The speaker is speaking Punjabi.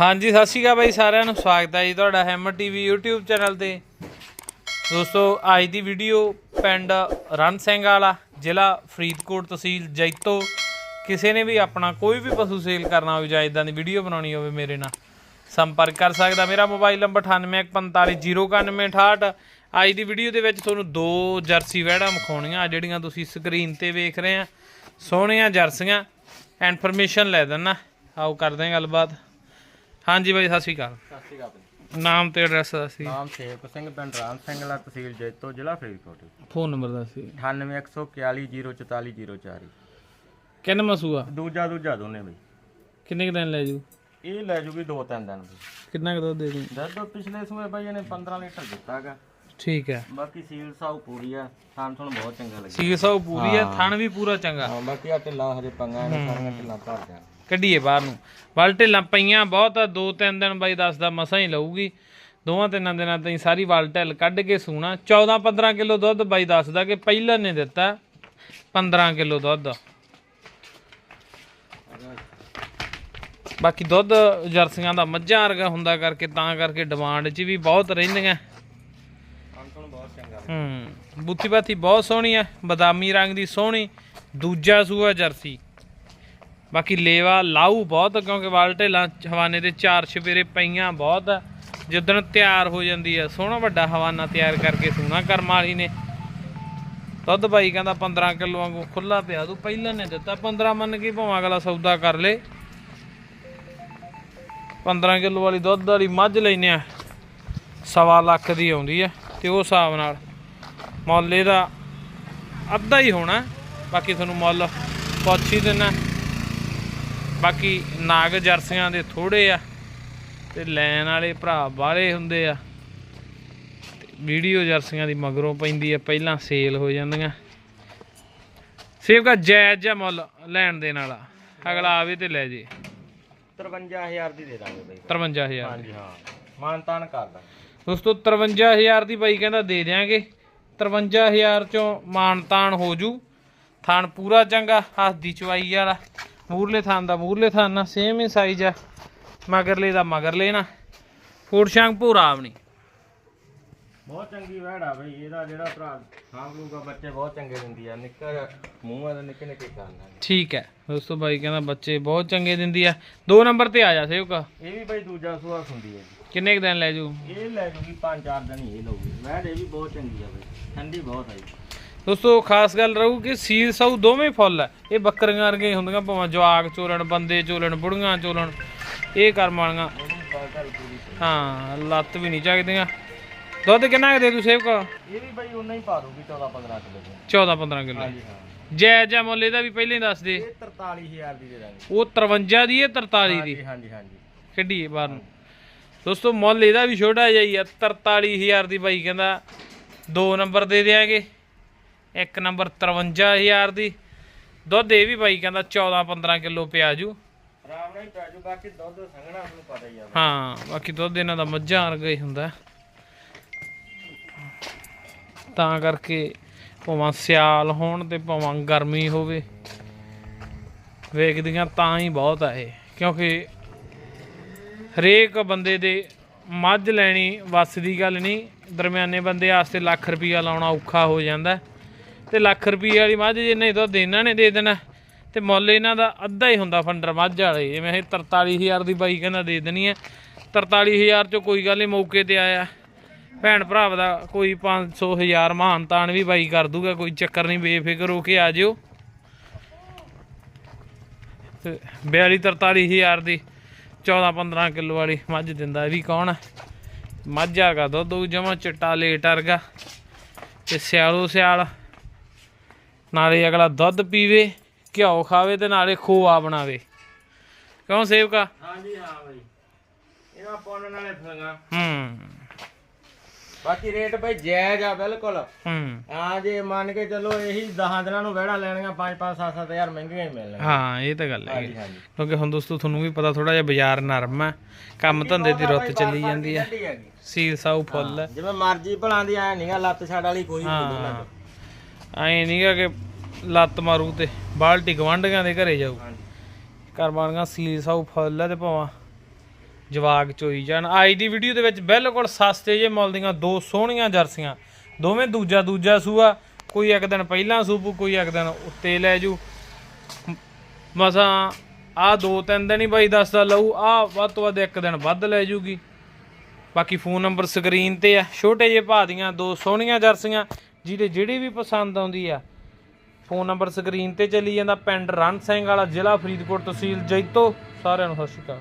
ਹਾਂਜੀ, ਸਤਿ ਸ਼੍ਰੀ ਅਕਾਲ ਬਾਈ ਸਾਰਿਆਂ ਨੂੰ। ਸਵਾਗਤ ਹੈ ਜੀ ਤੁਹਾਡਾ ਹੈਮਰ ਟੀਵੀ YouTube ਚੈਨਲ ਤੇ। ਦੋਸਤੋ, ਅੱਜ ਦੀ ਵੀਡੀਓ ਪਿੰਡ ਰਣ ਸਿੰਘ ਵਾਲਾ, ਜ਼ਿਲ੍ਹਾ ਫਰੀਦਕੋਟ ਤਹਿਸੀਲ ਜੈਤੋ। ਕਿਸੇ ਨੇ ਵੀ ਆਪਣਾ ਕੋਈ ਵੀ ਪਸ਼ੂ ਸੇਲ ਕਰਨਾ ਹੋਵੇ ਜਾਂ ਇਦਾਂ ਦੀ ਵੀਡੀਓ ਬਣਾਉਣੀ ਹੋਵੇ ਮੇਰੇ ਨਾਲ, ਸੰਪਰਕ ਕਰ ਸਕਦਾ। ਮੇਰਾ ਮੋਬਾਈਲ ਨੰਬਰ 98450968 ਅੱਜ ਦੀ ਵੀਡੀਓ ਦੇ ਵਿੱਚ ਤੁਹਾਨੂੰ ਦੋ ਜਰਸੀ ਵਹਿੜਾਂ ਵਿਖਾਉਣੀਆਂ ਜਿਹੜੀਆਂ ਤੁਸੀਂ ਸਕਰੀਨ ਤੇ ਵੇਖ ਰਹੇ ਆ। ਸੋਹਣੀਆਂ ਜਰਸੀਆਂ। ਇਨਫੋਰਮੇਸ਼ਨ ਲੈ ਦੇਣਾ ਆਓ ਕਰਦੇ ਹਾਂ ਗੱਲਬਾਤ। ਹਾਂਜੀ ਬਾਈ ਸਤਿ ਸ਼੍ਰੀ ਅਕਾਲ। ਸਤਿ ਸ਼੍ਰੀ ਅਕਾਲ ਨਾਮ ਤੇ ਐਡਰੈਸ ਦੱਸੀ ਨਾਮ ਸ਼ੇਪ ਸਿੰਘ ਪਿੰਡ ਰਾਮ ਸਿੰਘ ਵਾਲਾ ਤਹਿਸੀਲ ਜੈਤੋ ਜ਼ਿਲ੍ਹਾ ਫਰੀਦਕੋਟ। ਫੋਨ ਨੰਬਰ ਦੱਸੀ 9814104004 ਕਿੰਨਾ ਮਸੂਆ? ਦੂਜਾ ਦੂਜਾ ਦੋਨੇ ਬਈ। ਕਿੰਨੇ ਕੁ ਦਿਨ ਲੈ ਜੂ? ਇਹ ਲੈ ਜੂਗੀ ਦੋ ਤਿੰਨ ਦਿਨ ਬਈ। ਕਿੰਨਾ ਕੁ ਦੁੱਧ ਦੇ ਦੂੰ? ਦੁੱਧ ਪਿਛਲੇ ਸੂਏ ਬਈ ਇਹਨੇ 15 ਲੀਟਰ ਦਿੱਤਾਗਾ ਠੀਕ ਹੈ। ਬਾਕੀ ਸੀਲ ਸਾਊ ਪੂਰੀ ਆ ਥਾਨ ਤੁਹਾਨੂੰ ਬਹੁਤ ਚੰਗਾ ਲੱਗਿਆ। ਸੀਸ ਉਹ ਪੂਰੀ ਹੈ। ਥਣ ਵੀ ਪੂਰਾ ਚੰਗਾ। ਹਾਂ ਬਾਕੀ ਆ ਢਿੱਲਾ ਹਜੇ ਪੰਗਾ ਨੇ ਸਾਰੀਆਂ ਢਿੱਲਾਂ ਭਰ ਜਾਣ। ਕੱਢੀਏ ਬਾਹਰ ਨੂੰ। ਵੱਲ ਢਿੱਲਾਂ ਪਈਆਂ ਬਹੁਤ ਆ ਦੋ ਤਿੰਨ ਦਿਨ ਬਾਈ ਦੱਸਦਾ ਮਸਾਂ ਹੀ ਲਊਗੀ। ਦੋਵਾਂ ਤਿੰਨਾਂ ਦਿਨਾਂ ਤਾਈਂ ਸਾਰੀ ਵੱਲ ਢਿੱਲ ਕੱਢ ਕੇ ਸੂਣਾ। 14 15 ਕਿਲੋ ਦੁੱਧ ਬਾਈ ਦੱਸਦਾ ਕਿ ਪਹਿਲਾਂ ਨੇ ਦਿੱਤਾ 15 ਕਿਲੋ ਦੁੱਧ। ਬਾਕੀ ਦੁੱਧ ਜਰਸੀਆਂ ਦਾ ਮੱਝਾਂ ਵਰਗਾ ਹੁੰਦਾ ਕਰਕੇ ਤਾਂ ਕਰਕੇ ਡਿਮਾਂਡ 'ਚ ਵੀ ਬਹੁਤ ਰਹਿੰਦੀਆਂ। ਹੂੰ ਬੁੱਤੀ ਬਾਤੀ ਬਹੁਤ ਸੋਹਣੀ ਆ ਬਦਾਮੀ ਰੰਗ ਦੀ ਸੋਹਣੀ ਦੂਜਾ ਸੂਆ ਜਰਸੀ। ਬਾਕੀ ਲੇਵਾ ਲਾਊ ਬਹੁਤ, ਕਿਉਂਕਿ ਵਾਲ ਢੇਲਾਂ ਹਵਾਨੇ ਦੇ ਚਾਰ ਛਪੇਰੇ ਪਈਆਂ ਬਹੁਤ। ਆ ਜਿੱਦਣ ਤਿਆਰ ਹੋ ਜਾਂਦੀ ਆ, ਸੋਹਣਾ ਵੱਡਾ ਹਵਾਨਾ ਤਿਆਰ ਕਰਕੇ ਸੋਹਣਾ ਕਰਮ ਵਾਲੀ ਨੇ। ਦੁੱਧ ਬਾਈ ਕਹਿੰਦਾ 15 ਕਿਲੋ ਵਾਂਗੂ ਖੁੱਲਾ ਪਿਆ, ਤੂੰ ਪਹਿਲਾਂ ਨੇ ਦਿੱਤਾ 15 ਮੰਨ ਕੇ ਭਾਵੇਂ ਅਗਲਾ ਸੌਦਾ ਕਰ ਲੇ। 15 ਕਿਲੋ ਵਾਲੀ ਦੁੱਧ ਵਾਲੀ ਮੱਝ ਲੈਨੇ ਆ, ਸਵਾ ਲੱਖ ਦੀ ਆਉਂਦੀ ਆ, ਤੇ ਉਹ ਹਿਸਾਬ ਨਾਲ ਮੁੱਲ ਇਹਦਾ ਅੱਧਾ ਹੀ ਹੋਣਾ। ਬਾਕੀ ਤੁਹਾਨੂੰ ਮੁੱਲ ਪੁੱਛ ਹੀ ਦਿੰਨਾ। ਬਾਕੀ ਨਾਗ ਜਰਸੀਆਂ ਦੇ ਥੋੜੇ ਆ ਤੇ ਲੈਣ ਵਾਲੇ ਭਰਾ ਬਾਹਲੇ ਹੁੰਦੇ ਆ। ਵੀਡੀਓ ਜਰਸੀਆਂ ਦੀ ਮਗਰੋਂ ਪੈਂਦੀ ਆ ਪਹਿਲਾਂ ਸੇਲ ਹੋ ਜਾਂਦੀਆਂ। ਸੇਵ ਦਾ ਜਾਇਜ਼ ਜਿਹਾ ਮੁੱਲ ਲੈਣ ਦੇਣ ਵਾਲਾ। ਅਗਲਾ ਆਵੇ ਤੇ ਲੈ ਜੇ। 53000 ਦੀ ਦੇ ਦਾਂਗੇ ਬਈ। 53000 ਹਾਂਜੀ ਹਾਂ। ਮਾਨ ਤਾਨ ਕਰ ਦਾਂਗੇ। ਦੋਸਤੋ 53000 ਦੀ ਬਾਈ ਕਹਿੰਦਾ ਦੇ ਦਿਆਂਗੇ। 53000 ਚੋਂ ਮਾਨਤਾਨ ਹੋ ਜੂ। ਥਾਨ ਪੂਰਾ ਚੰਗਾ ਹੱਥ ਦੀ ਚਵਾਈ ਵਾਲਾ। ਮੂਰਲੇ ਥਾਨ ਦਾ ਮੂਰਲੇ ਥਾਨ ਨਾਲ ਸੇਮ ਹੀ ਸਾਈਜ਼ ਆ। ਮਗਰਲੇ ਦਾ ਮਗਰਲੇ ਨਾ। ਫੂਡ ਸ਼ਾਂਗ ਪੂਰਾ ਆਪਣੀ ਬਹੁਤ ਚੰਗੀ ਵਹਿੜ ਆ ਬਈ ਇਹਦਾ ਜਿਹੜਾ ਭਰਾ ਸਾਂਭ ਲੂਗਾ ਬੱਚੇ ਬਹੁਤ ਚੰਗੇ ਦਿੰਦੀ ਆ। ਨਿੱਕਾ ਜਿਹਾ ਮੂੰਹ ਆ ਤੇ ਨਿੱਕੇ ਨਿੱਕੇ ਕਰਨਾ ਠੀਕ ਹੈ। ਦੋਸਤੋ ਬਾਈ ਕਹਿੰਦਾ ਬੱਚੇ ਬਹੁਤ ਚੰਗੇ ਦਿੰਦੀ ਆ। ਦੋ ਨੰਬਰ ਤੇ ਆ ਜਾ ਸੇਵਕਾ। ਇਹ ਵੀ ਬਈ ਦੂਜਾ ਸੂਆ ਹੁੰਦੀ ਹੈ ਕਿੰਨੇ ਕੁ ਦਿਨ ਲੈ ਜੂ ਜੀ? ਇਹ ਲੈ ਜੂਗੀ ਪੰਜ ਚਾਰ ਦਿਨ ਹੀ ਇਹ ਲਊਗੀ। ਵਹਿੜ ਇਹ ਵੀ ਬਹੁਤ ਚੰਗੀ ਆ ਬਈ। ਠੰਡੀ ਬਹੁਤ ਆ ਜੀ। ਦੋਸਤੋ ਖਾਸ ਗੱਲ ਰਹੂ ਕਿ ਸੀਲ ਸੌ ਦੋਵੇਂ ਫੁੱਲ ਆ। ਇਹ ਬੱਕਰੀਆਂ ਵਰਗੀਆਂ ਹੀ ਹੁੰਦੀਆਂ ਭਾਵੇਂ ਜਵਾਕ ਚੋਲਣ ਬੰਦੇ ਚੋਲਣ ਬੁੜੀਆਂ ਚੋਲਣ ਇਹ ਕਰਮ ਵਾਲੀਆਂ। ਹਾਂ ਲੱਤ ਵੀ ਨਹੀਂ ਚਾਹੀਦੀਆਂ। ਦੁੱਧ ਕਿੰਨਾ ਕੁ ਦੇ ਦੂ ਸੇਵਕ? ਇਹ ਵੀ ਬਈ ਉਨਾ ਹੀ ਪਾ ਦੂਗੀ 14 15 ਕਿਲੋ ਦੀ। 14 15 ਕਿਲੋ। ਹਾਂ। ਜੈ ਜੈ ਮੁੱਲ ਇਹਦਾ ਵੀ ਪਹਿਲਾਂ ਹੀ ਦੱਸ ਦੇ। ਇਹ 43000 ਦੀ ਦੇ ਦਾਂਗੇ। ਉਹ 53 ਦੀ ਹੈ 43 ਦੀ? ਹਾਂਜੀ ਹਾਂਜੀ ਕੱਢੀਏ ਬਾਹਰ ਨੂੰ। ਦੋਸਤੋ ਮੁੱਲ ਇਹਦਾ ਵੀ ਛੋਟਾ ਜਿਹਾ ਹੀ ਆ 43000 ਦੀ ਬਾਈ ਕਹਿੰਦਾ ਦੋ ਨੰਬਰ ਦੇ ਦਿਆਂਗੇ। ਇੱਕ ਨੰਬਰ 53000 ਦੀ। ਦੁੱਧ ਇਹ ਵੀ ਬਾਈ ਕਹਿੰਦਾ 14 15 ਕਿਲੋ ਪਿਆ ਜੂ ਆਰਾਮ ਨਾਲ ਹੀ ਜੂ ਬਾਕੀ ਦੁੱਧ ਸੰਘਣਾ ਤੁਹਾਨੂੰ ਪਤਾ ਹੀ ਆ ਹਾਂ ਬਾਕੀ ਦੁੱਧ ਇਹਨਾਂ ਦਾ ਮੱਝਾਂ ਵਰਗਾ ਹੀ ਹੁੰਦਾ। ਤਾਂ ਕਰਕੇ ਭਾਵੇਂ ਸਿਆਲ ਹੋਣ ਤੇ ਭਾਵੇਂ ਗਰਮੀ ਹੋਵੇ ਵੇਖਦੀਆਂ ਤਾਂ ਹੀ ਬਹੁਤ ਆ ਇਹ। ਕਿਉਂਕਿ ਹਰੇਕ ਬੰਦੇ ਦੇ ਮੱਝ ਲੈਣੀ ਵੱਸ ਦੀ ਗੱਲ ਨਹੀਂ ਦਰਮਿਆਨੇ ਬੰਦੇ ਵਾਸਤੇ ਲੱਖ ਰੁਪਈਆ ਲਾਉਣਾ ਔਖਾ ਹੋ ਜਾਂਦਾ। ਤੇ ਲੱਖ ਰੁਪਈਏ ਵਾਲੀ ਮੱਝ ਜੇ ਨਹੀਂ ਤਾਂ ਦੇਣਾ ਨੇ ਦੇ ਦੇਣਾ। ਤੇ ਮੁੱਲ ਇਹਨਾਂ ਦਾ ਅੱਧਾ ਹੀ ਹੁੰਦਾ ਫੰਡਰ ਮੱਝ ਵਾਲੇ। ਜਿਵੇਂ ਇਹ 43000 ਦੀ ਬਾਈ ਕਹਿੰਦਾ ਦੇ ਦੇਣੀ ਹੈ। 43000 ਚੋਂ ਕੋਈ ਗੱਲ ਨਹੀਂ, ਮੌਕੇ ਤੇ ਆਇਆ। ਭੈਣ ਭਰਾਵ ਦਾ ਕੋਈ 500 ਹਜ਼ਾਰ ਮਹਾਨ ਤਾਨ ਵੀ ਬਾਈ ਕਰ ਦੂਗਾ, ਕੋਈ ਚੱਕਰ ਨਹੀਂ, ਬੇਫਿਕਰ ਹੋ ਕੇ ਆ ਜਿਓ। ਤੇ 42 43000 ਦੀ 14 15 ਕਿਲੋ ਵਾਲੀ ਮੱਝ ਦਿੰਦਾ, ਇਹ ਵੀ ਕੌਣ ਹੈ? ਮੱਝ ਵਰਗਾ ਦੁੱਧ ਜਮਾ ਚਿੱਟਾ ਲੇਟ ਵਰਗਾ। ਤੇ ਸਿਆਲੋ ਸਿਆਲ ਨਾਲੇ ਅਗਲਾ ਦੁੱਧ ਪੀਵੇ ਘਿਓ ਖਾਵੇ ਤੇ ਨਾਲੇ ਖੋਆ ਬਣਾਵੇ। ਕਿਉਂ ਸੇਵਕਾ? ਹਾਂਜੀ ਹਾਂ ਬਈ। ਇਹਨਾਂ ਪਾਉਣ ਨਾਲੇ ਫੰਗਾ ਹੂੰ। ਬਾਕੀ ਰੇਟ ਬਈ ਜਾਇਜ਼ ਆ ਬਿਲਕੁਲ। ਹੂੰ। ਆ ਜੇ ਮੰਨ ਕੇ ਚੱਲੋ ਇਹੀ 10 ਦਿਨਾਂ ਨੂੰ ਵਹਿੜਾ ਲੈਣੀਆਂ 5 5 7 7000 ਮਹਿੰਗੀਆਂ ਹੀ ਮਿਲਣਗੀਆਂ। ਹਾਂ ਇਹ ਤਾਂ ਗੱਲ ਹੈ ਕਿਉਂਕਿ ਹੁਣ ਦੋਸਤੋ ਤੁਹਾਨੂੰ ਵੀ ਪਤਾ ਥੋੜਾ ਜਿਹਾ ਬਾਜ਼ਾਰ ਨਰਮ ਹੈ। ਕੰਮ ਧੰਦੇ ਦੀ ਰੁੱਤ ਚੱਲੀ ਜਾਂਦੀ ਹੈ। ਸੀਲ ਸਾਊ ਫੁੱਲ। ਹੈ ਜਿਵੇਂ ਮਰਜ਼ੀ ਭਲਾਂ ਦੀ ਐ ਨਹੀਂਗਾ ਲੱਤ ਛੱਡ ਵਾਲੀ ਕੋਈ ਨਹੀਂ ਹਾਂ ਐ ਨਹੀਂਗਾ ਕਿ ਲੱਤ ਮਾਰੂ ਤੇ ਬਾਲਟੀ ਗਵਾਂਢੀਆਂ ਦੇ ਘਰੇ ਜਾਊ। ਹਾਂਜੀ। ਘਰ ਵਾਲੀਆਂ ਸੀਲ ਸਾਊ ਫੁੱਲ ਤੇ ਭਾਵਾਂ ਜਵਾਗ ਚੋਈ ਜਾਣ। ਅੱਜ ਦੀ ਵੀਡੀਓ ਦੇ ਵਿੱਚ ਬਿਲਕੁਲ ਸਸਤੇ ਜੇ ਮੁੱਲ ਦੀਆਂ ਦੋ ਸੋਹਣੀਆਂ ਜਰਸੀਆਂ। ਦੋਵੇਂ ਦੂਜਾ ਦੂਜਾ ਸੂਆ ਕੋਈ ਇੱਕ ਦਿਨ ਪਹਿਲਾਂ ਸੂਪੂ ਕੋਈ ਇੱਕ ਦਿਨ ਉੱਤੇ ਲੈ ਜੂ। ਮਸਾਂ ਆ ਦੋ ਤਿੰਨ ਦਿਨ ਹੀ ਬਾਈ ਦੱਸਦਾ ਲਊ ਆ ਵੱਧ ਤੋਂ ਵੱਧ ਇੱਕ ਦਿਨ ਵੱਧ ਲੈ ਜੂਗੀ। ਬਾਕੀ ਫੋਨ ਨੰਬਰ ਸਕਰੀਨ ਤੇ ਆ ਛੋਟੇ ਜਿਹੇ ਭਾਅ ਦੀਆਂ ਦੋ ਸੋਹਣੀਆਂ ਜਰਸੀਆਂ। ਜਿਹਦੇ ਜਿਹੜੀ ਵੀ ਪਸੰਦ ਆਉਂਦੀ ਆ ਫੋਨ ਨੰਬਰ ਸਕਰੀਨ ਤੇ ਚੱਲੀ ਜਾਂਦਾ, ਪਿੰਡ ਰਣ ਸਿੰਘ ਵਾਲਾ ਜ਼ਿਲ੍ਹਾ ਫਰੀਦਕੋਟ ਤਹਿਸੀਲ ਜੈਤੋ, ਸਾਰਿਆਂ ਨੂੰ ਸਤਿ ਸ਼੍ਰੀ ਅਕਾਲ।